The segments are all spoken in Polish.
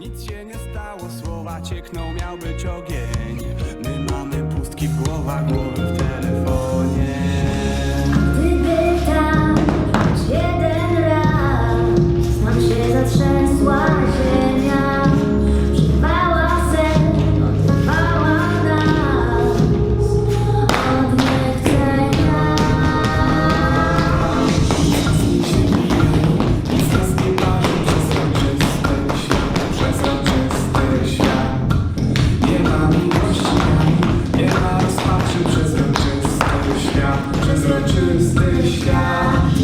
Nic się nie stało, słowa ciekną, miał być ogień Przezroczysty świat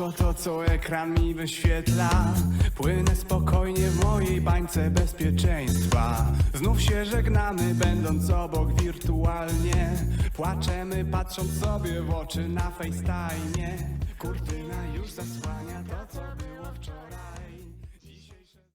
wszystko to, co ekran mi wyświetla. Płynę spokojnie w mojej bańce bezpieczeństwa. Znów się żegnamy, będąc obok wirtualnie. Płaczemy, patrząc sobie w oczy na FaceTime. Kurtyna już zasłania to, co